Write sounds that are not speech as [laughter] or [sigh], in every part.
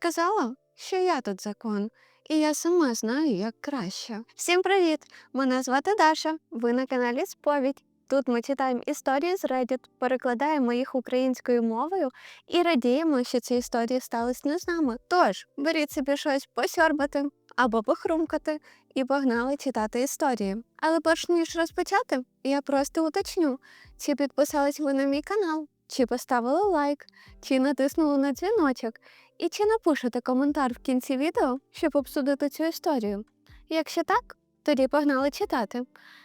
сказала, що я тут закон, і я сама знаю, як краще. Всім привіт! Мене звати Даша. Ви на каналі Сповідь. Тут ми читаємо історії з Reddit, перекладаємо їх українською мовою і радіємо, що ці історії стались не з нами. Тож беріть собі щось посьорбати або похрумкати і погнали читати історії. Але перш ніж розпочати, я просто уточню, чи підписались ви на мій канал, чи поставили лайк, чи натиснули на дзвіночок, і чи напишете коментар в кінці відео, щоб обсудити цю історію. Якщо так, тоді погнали читати.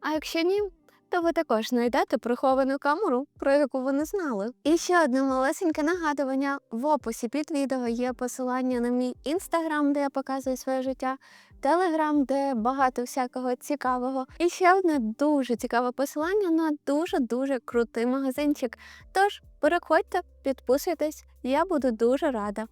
А якщо ні, то ви також знайдете приховану камеру, про яку ви не знали. І ще одне малесеньке нагадування: в описі під відео є посилання на мій інстаграм, де я показую своє життя, телеграм, де багато всякого цікавого. І ще одне дуже цікаве посилання на дуже-дуже крутий магазинчик. Тож переходьте, підписуйтесь, я буду дуже рада.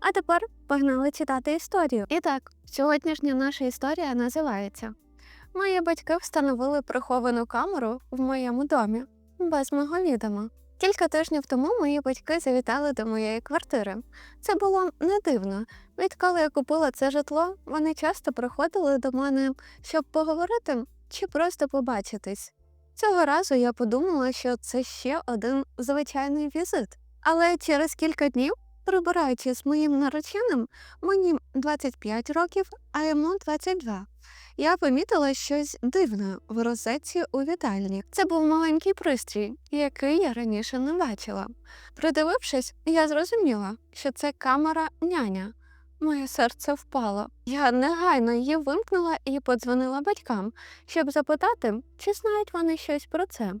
А тепер погнали читати історію. І так, сьогоднішня наша історія називається Мої батьки встановили приховану камеру в моєму домі без мого відома. Кілька тижнів тому мої батьки завітали до моєї квартири. Це було не дивно. Відколи я купила це житло, вони часто приходили до мене, щоб поговорити чи просто побачитись. Цього разу я подумала, що це ще один звичайний візит. Але через кілька днів, прибираючи з моїм нареченим, мені 25 років, а йому 22. Я помітила щось дивне в розетці у вітальні. Це був маленький пристрій, який я раніше не бачила. Придивившись, я зрозуміла, що це камера няня. Моє серце впало. Я негайно її вимкнула і подзвонила батькам, щоб запитати, чи знають вони щось про це.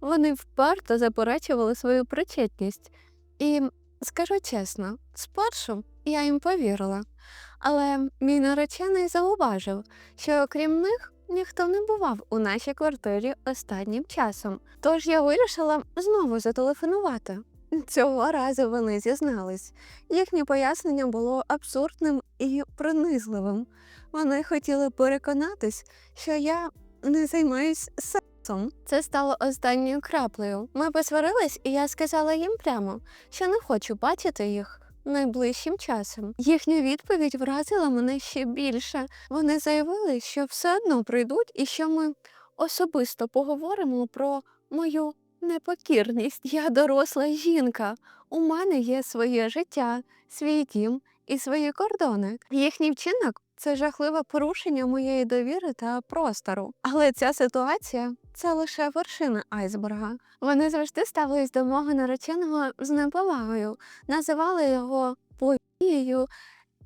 Вони вперто заперечували свою причетність. І скажу чесно, спершу я їм повірила. Але мій наречений зауважив, що окрім них ніхто не бував у нашій квартирі останнім часом. Тож я вирішила знову зателефонувати. Цього разу вони зізнались. Їхнє пояснення було абсурдним і принизливим. Вони хотіли переконатись, що я не займаюсь сексом. Це стало останньою краплею. Ми посварились, і я сказала їм прямо, що не хочу бачити їх найближчим часом. Їхня відповідь вразила мене ще більше. Вони заявили, що все одно прийдуть і що ми особисто поговоримо про мою непокірність. Я доросла жінка. У мене є своє життя, свій дім і свої кордони. Їхній вчинок це жахливе порушення моєї довіри та простору. Але ця ситуація це лише вершина айсберга. Вони завжди ставились до мого нареченого з неповагою, називали його повією.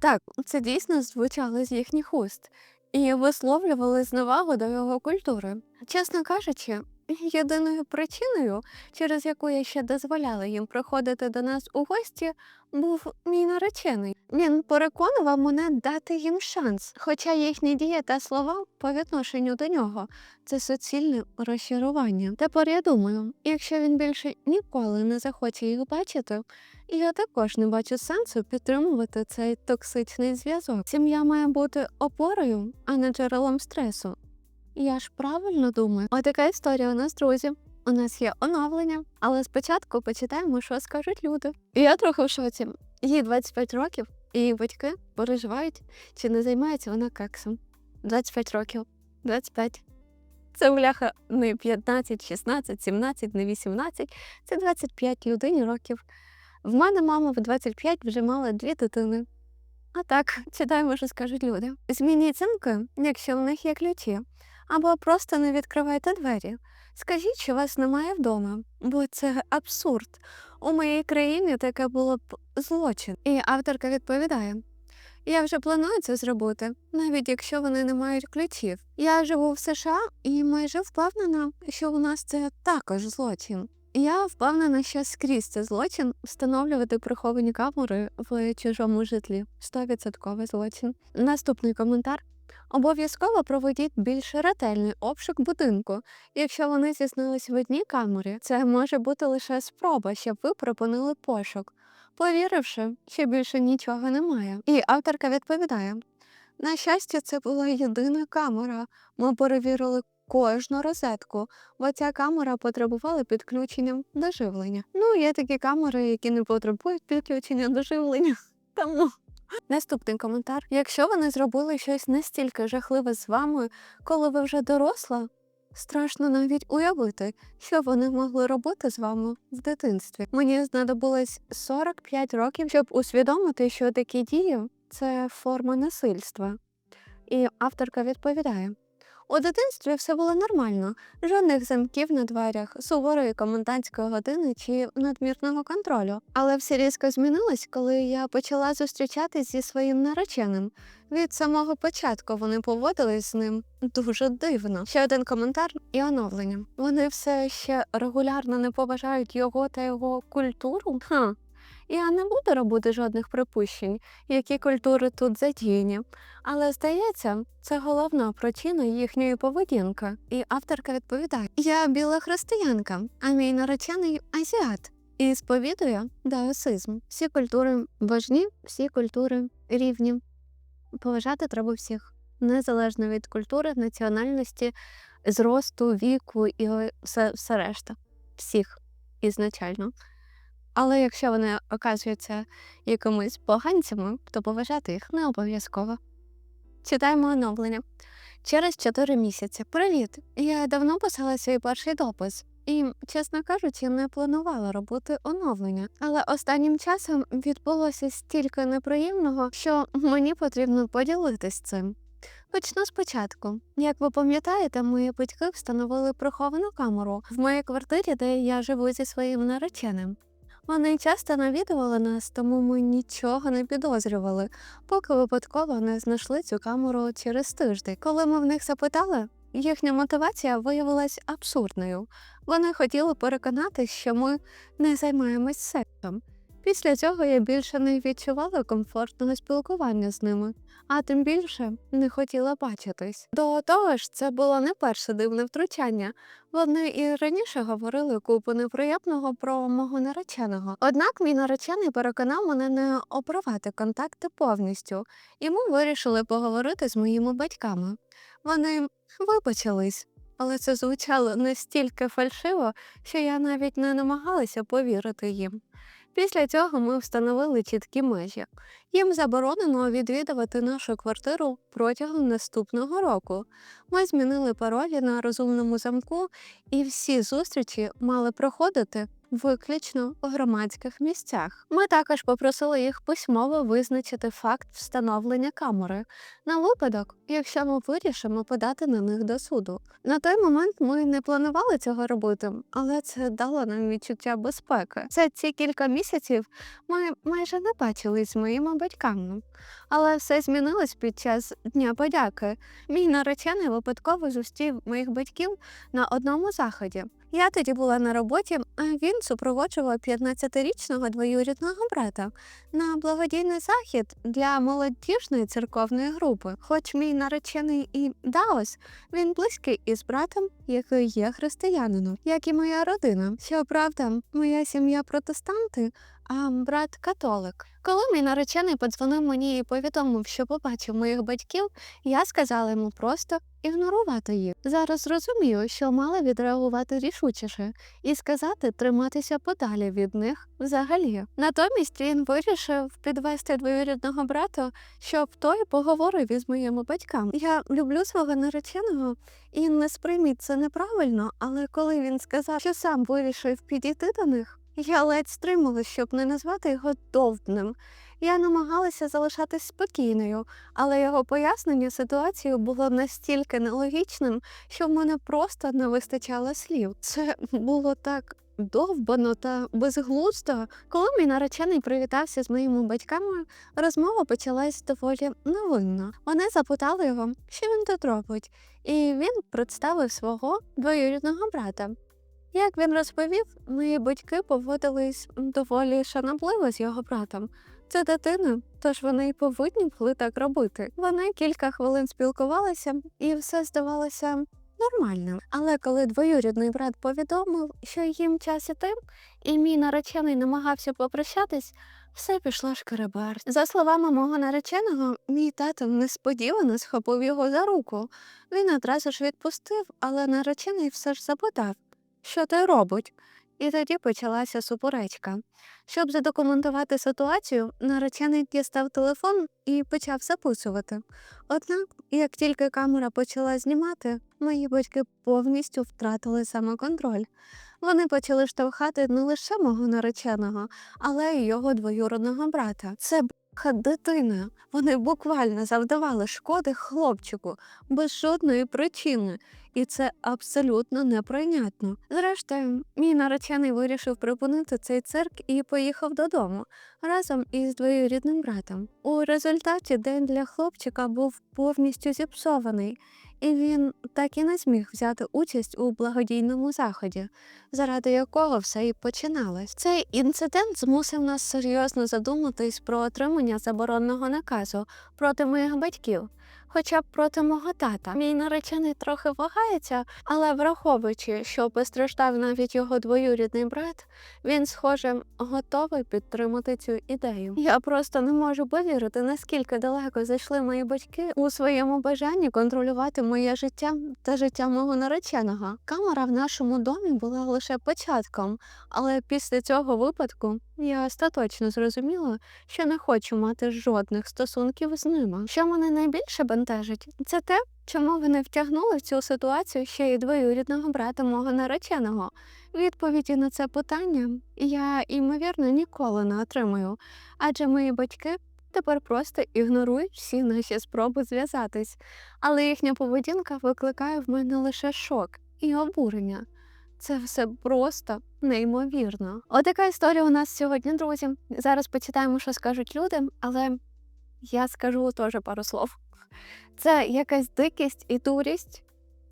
Так, це дійсно звучало з їхніх уст, і висловлювали зневагу до його культури. Чесно кажучи, єдиною причиною, через яку я ще дозволяла їм приходити до нас у гості, був мій наречений. Він переконував мене дати їм шанс, хоча їхні дії та слова по відношенню до нього це суцільне розчарування. Тепер я думаю, якщо він більше ніколи не захоче їх бачити, я також не бачу сенсу підтримувати цей токсичний зв'язок. Сім'я має бути опорою, а не джерелом стресу. Я ж правильно думаю. Отака історія у нас, друзі. У нас є оновлення, але спочатку почитаємо, що скажуть люди. І я трохи в шоці. Їй 25 років, і її батьки переживають, чи не займається вона кексом. 25 років. 25. Це бляха не 15, 16, 17, не 18, це 25 людині років. В мене мама в 25 вже мала дві дитини. А так, читаємо, що скажуть люди. Змініть цинки, якщо в них є ключі, або просто не відкривайте двері. Скажіть, що вас немає вдома, бо це абсурд. У моїй країні таке було б злочин. І авторка відповідає: я вже планую це зробити, навіть якщо вони не мають ключів. Я живу в США і майже впевнена, що у нас це також злочин. Я впевнена, що скрізь це злочин встановлювати приховані камери в чужому житлі. 100% злочин. Наступний коментар. Обов'язково проведіть більш ретельний обшук будинку. Якщо вони зізнались в одній камері, це може бути лише спроба, щоб ви припинили пошук, повіривши, що більше нічого немає. І авторка відповідає: на щастя, це була єдина камера. Ми перевірили кожну розетку, бо ця камера потребувала підключення до живлення. Ну, є такі камери, які не потребують підключення до живлення. [laughs] Тому Наступний коментар. Якщо вони зробили щось настільки жахливе з вами, коли ви вже доросла, страшно навіть уявити, що вони могли робити з вами в дитинстві. Мені знадобилось 45 років, щоб усвідомити, що такі дії це форма насильства. І авторка відповідає. У дитинстві все було нормально, жодних замків на дверях, суворої комендантської години чи надмірного контролю. Але все різко змінилось, коли я почала зустрічатись зі своїм нареченим. Від самого початку вони поводились з ним дуже дивно. Ще один коментар і оновлення. Вони все ще регулярно не поважають його та його культуру. Ха. Я не буду робити жодних припущень, які культури тут задіяні. Але здається, це головна причина їхньої поведінки. І авторка відповідає: Я біла християнка, а мій наречений азіат. І сповідує даосизм. Всі культури важні, всі культури рівні. Поважати треба всіх, незалежно від культури, національності, зросту, віку і все, все решта. Всіх ізначально. Але якщо вони оказуються якимись поганцями, то поважати їх не обов'язково. Читаємо оновлення. Через 4 місяці. Привіт! Я давно писала свій перший допис. І, чесно кажучи, не планувала робити оновлення. Але останнім часом відбулося стільки неприємного, що мені потрібно поділитись цим. Почну спочатку. Як ви пам'ятаєте, мої батьки встановили приховану камеру в моїй квартирі, де я живу зі своїм нареченим. Вони часто навідували нас, тому ми нічого не підозрювали, поки випадково не знайшли цю камеру через тиждень. Коли ми в них запитали, їхня мотивація виявилась абсурдною. Вони хотіли переконати, що ми не займаємось сексом. Після цього я більше не відчувала комфортного спілкування з ними, а тим більше не хотіла бачитись. До того ж, це було не перше дивне втручання. Вони і раніше говорили купу неприємного про мого нареченого. Однак мій наречений переконав мене не обривати контакти повністю, і ми вирішили поговорити з моїми батьками. Вони вибачились, але це звучало настільки фальшиво, що я навіть не намагалася повірити їм. Після цього ми встановили чіткі межі. Їм заборонено відвідувати нашу квартиру протягом наступного року. Ми змінили паролі на розумному замку, і всі зустрічі мали проходити виключно у громадських місцях. Ми також попросили їх письмово визначити факт встановлення камери на випадок, якщо ми вирішимо подати на них до суду. На той момент ми не планували цього робити, але це дало нам відчуття безпеки. За ці кілька місяців ми майже не бачились з моїми батьками. Але все змінилось під час Дня подяки. Мій наречений випадково зустрів моїх батьків на одному заході. Я тоді була на роботі, а він супроводжував 15-річного двоюрідного брата на благодійний захід для молодіжної церковної групи. Хоч мій наречений і Даос, він близький із братом, який є християнином, як і моя родина. Щоправда, моя сім'я протестанти, а брат католик. Коли мій наречений подзвонив мені і повідомив, що побачив моїх батьків, я сказала йому просто ігнорувати їх. Зараз розумію, що мала відреагувати рішучіше і сказати триматися подалі від них взагалі. Натомість він вирішив підвести двоюрідного брата, щоб той поговорив із моїми батьками. Я люблю свого нареченого і не сприйміть це неправильно, але коли він сказав, що сам вирішив підійти до них, я ледь стрималась, щоб не назвати його довбним. Я намагалася залишатись спокійною, але його пояснення ситуації було настільки нелогічним, що в мене просто не вистачало слів. Це було так довбано та безглуздо. Коли мій наречений привітався з моїми батьками, розмова почалась доволі невинно. Вони запитали його, що він тут робить, і він представив свого двоюрідного брата. Як він розповів, мої батьки поводились доволі шанобливо з його братом. Це дитина, тож вони й повинні були так робити. Вони кілька хвилин спілкувалися, і все здавалося нормальним. Але коли двоюрідний брат повідомив, що їм час іти, і мій наречений намагався попрощатись, все пішло шкеребер. За словами мого нареченого, мій тато несподівано схопив його за руку. Він одразу ж відпустив, але наречений все ж запитав, що той робить. І тоді почалася суперечка. Щоб задокументувати ситуацію, наречений дістав телефон і почав записувати. Однак, як тільки камера почала знімати, мої батьки повністю втратили самоконтроль. Вони почали штовхати не лише мого нареченого, але й його двоюродного брата. Це дитина. Вони буквально завдавали шкоди хлопчику без жодної причини, і це абсолютно неприйнятно. Зрештою, мій наречений вирішив припинити цей цирк і поїхав додому разом із двоюрідним братом. У результаті день для хлопчика був повністю зіпсований, і він так і не зміг взяти участь у благодійному заході, заради якого все і починалось. Цей інцидент змусив нас серйозно задуматись про отримання заборонного наказу проти моїх батьків. Хоча б проти мого тата. Мій наречений трохи вагається, але враховуючи, що постраждав навіть його двоюрідний брат, він, схоже, готовий підтримати цю ідею. Я просто не можу повірити, наскільки далеко зайшли мої батьки у своєму бажанні контролювати моє життя та життя мого нареченого. Камера в нашому домі була лише початком, але після цього випадку я остаточно зрозуміла, що не хочу мати жодних стосунків з ними. Що мене найбільше бентежить, це те, чому вони втягнули в цю ситуацію ще й двоюрідного брата мого нареченого. Відповіді на це питання я, ймовірно, ніколи не отримаю, адже мої батьки тепер просто ігнорують всі наші спроби зв'язатись, але їхня поведінка викликає в мене лише шок і обурення. Це все просто неймовірно. Отака історія у нас сьогодні, друзі. Зараз почитаємо, що скажуть люди, але я скажу теж пару слов. Це якась дикість і дурість.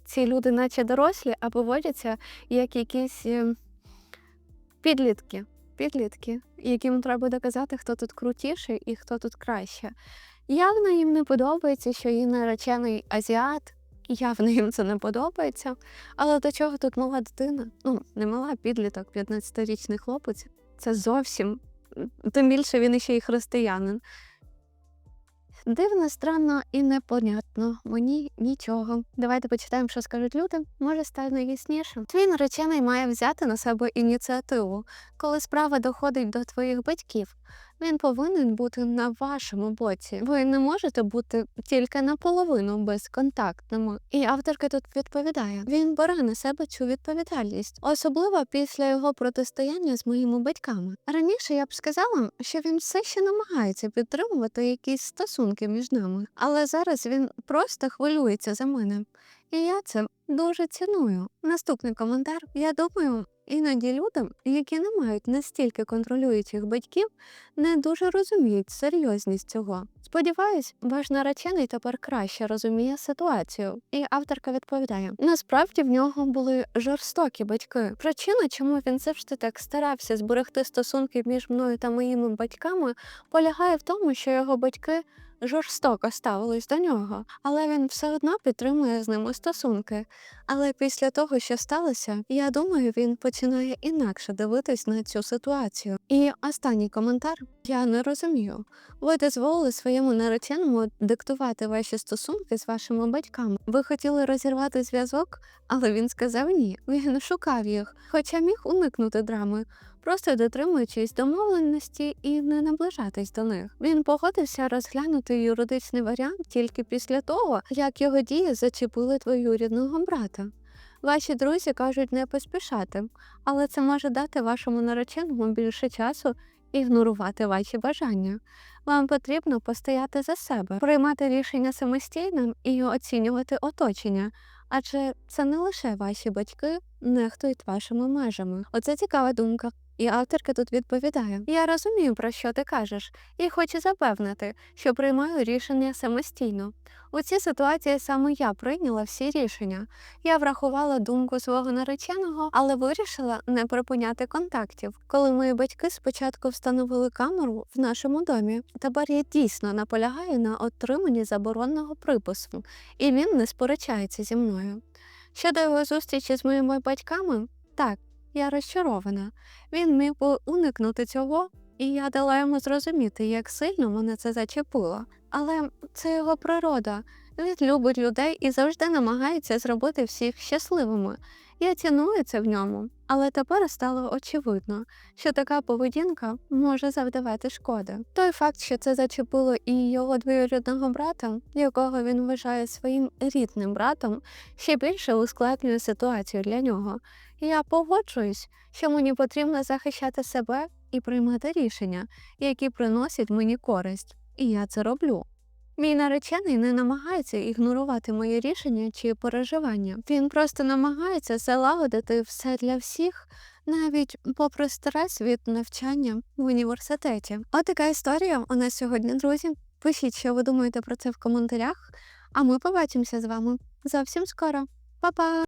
Ці люди, наче дорослі, а поводяться як якісь е, підлітки, підлітки, яким треба доказати, хто тут крутіший і хто тут краще. Явно їм не подобається, що її наречений азіат. Явно їм це не подобається. Але до чого тут мала дитина? Ну, не мала підліток, 15-річний хлопець. Це зовсім. Тим більше він іще й християнин. Дивно, странно і непонятно. Мені нічого. Давайте почитаємо, що скажуть люди. Може, стане ясніше. Твій наречений має взяти на себе ініціативу, коли справа доходить до твоїх батьків. Він повинен бути на вашому боці. Ви не можете бути тільки наполовину безконтактними. І авторка тут відповідає: він бере на себе цю відповідальність, особливо після його протистояння з моїми батьками. Раніше я б сказала, що він все ще намагається підтримувати якісь стосунки між нами, але зараз він просто хвилюється за мене. І я це дуже ціную. Наступний коментар. Я думаю, іноді людям, які не мають настільки контролюючих батьків, не дуже розуміють серйозність цього. Сподіваюсь, ваш наречений тепер краще розуміє ситуацію. І авторка відповідає: насправді в нього були жорстокі батьки. Причина, чому він завжди так старався зберегти стосунки між мною та моїми батьками, полягає в тому, що його батьки жорстоко ставились до нього, але він все одно підтримує з ними стосунки. Але після того, що сталося, я думаю, він починає інакше дивитись на цю ситуацію. І останній коментар я не розумію. Ви дозволили своєму нареченому диктувати ваші стосунки з вашими батьками. Ви хотіли розірвати зв'язок, але він сказав ні. Він шукав їх, хоча міг уникнути драми просто дотримуючись домовленості і не наближатись до них. Він погодився розглянути юридичний варіант тільки після того, як його дії зачепили двоюрідного брата. Ваші друзі кажуть не поспішати, але це може дати вашому нареченому більше часу ігнорувати ваші бажання. Вам потрібно постояти за себе, приймати рішення самостійно і оцінювати оточення, адже це не лише ваші батьки нехтують вашими межами. Оце цікава думка. І авторка тут відповідає: Я розумію, про що ти кажеш, і хочу запевнити, що приймаю рішення самостійно. У цій ситуації саме я прийняла всі рішення. Я врахувала думку свого нареченого, але вирішила не припиняти контактів. Коли мої батьки спочатку встановили камеру в нашому домі, тепер я дійсно наполягаю на отриманні заборонного припису, і він не сперечається зі мною. Щодо його зустрічі з моїми батьками, так. Я розчарована. Він міг би уникнути цього, і я дала йому зрозуміти, як сильно мене це зачепило. Але це його природа. Він любить людей і завжди намагається зробити всіх щасливими. Я ціную це в ньому, але тепер стало очевидно, що така поведінка може завдавати шкоди. Той факт, що це зачепило і його двоюрідного брата, якого він вважає своїм рідним братом, ще більше ускладнює ситуацію для нього. Я погоджуюсь, що мені потрібно захищати себе і приймати рішення, які приносять мені користь, і я це роблю. Мій наречений не намагається ігнорувати моє рішення чи переживання. Він просто намагається залагодити все для всіх, навіть попри стрес від навчання в університеті. От така історія у нас сьогодні, друзі. Пишіть, що ви думаєте про це в коментарях, а ми побачимося з вами зовсім скоро. Па-па!